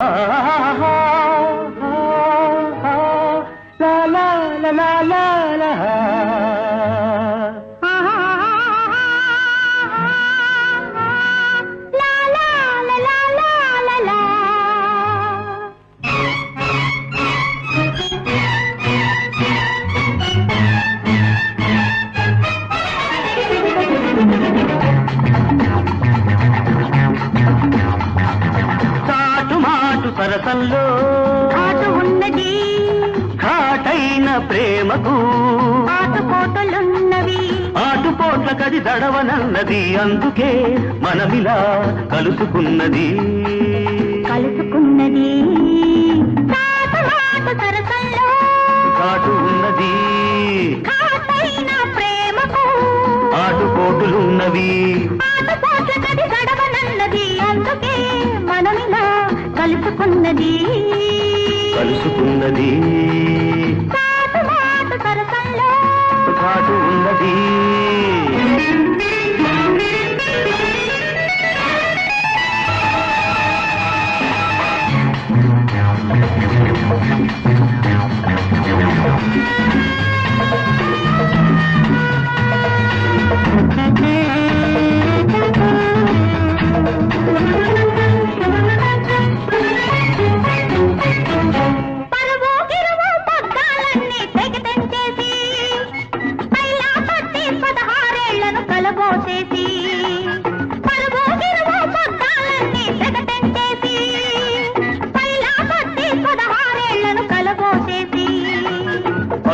la la la la la. సరసంలో ఆట ఉన్నది. ఘాటైన ప్రేమకు ఆటపోటలున్నవి. ఆటుపోట్ల కది దడవనన్నది అందుకే మనమిలా కలుసుకున్నది. కలుసుకున్నది. కాటు ఉన్నది. ఆటుపోటులున్నవి. కలుసుకున్నది. కలుసుకున్నది.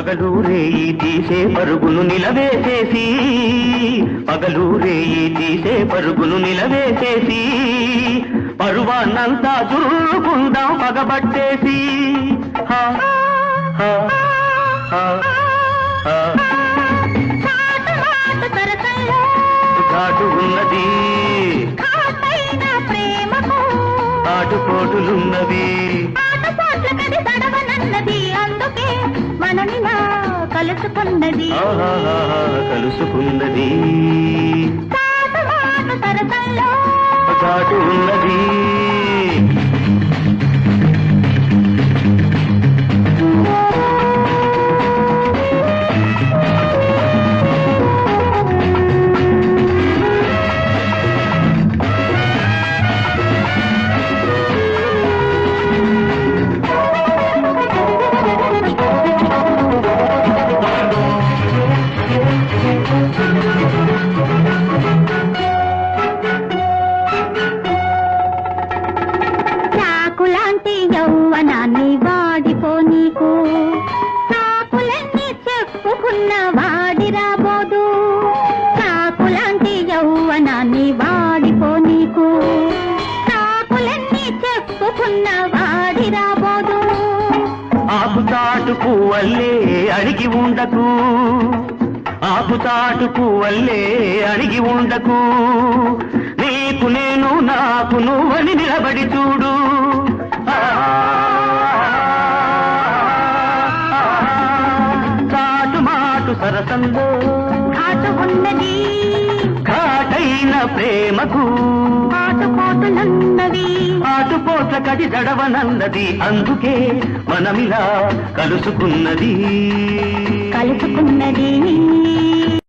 పగలు రేయి తీసే పరుగును నిలవేసేసి పగలు రేయి తీసే పరుగును నిలవేసేసి పరువాన్నంతా చురుకుందాం పగబట్టేసి. హా, హా, హా, హా. చాటు మాటు సరసంలో ఘాటు ఉన్నది. ఘాటైన ప్రేమకు. ఆటుపోటులున్నవి కలుసుకున్నది. కలుసుకున్నది. యౌవనాన్ని వాడిపో నీకు. చాకులన్నీ చెప్పుకున్న వాడి రాబోదు. ఆకు చాటు పువ్వల్లే అడిగి ఉండకు. ఆకు చాటు పువ్వల్లే అడిగి ఉండకు. నీకు నేను నాకు నువ్వని నిలబడి చూడు. ఆ, సరసంలో ప్రేమకు. ఆటపోటులున్నవి ఆటుపోట్ల కది జడవనన్నది. అందుకే మనమిలా కలుసుకున్నది. కలుసుకున్నది.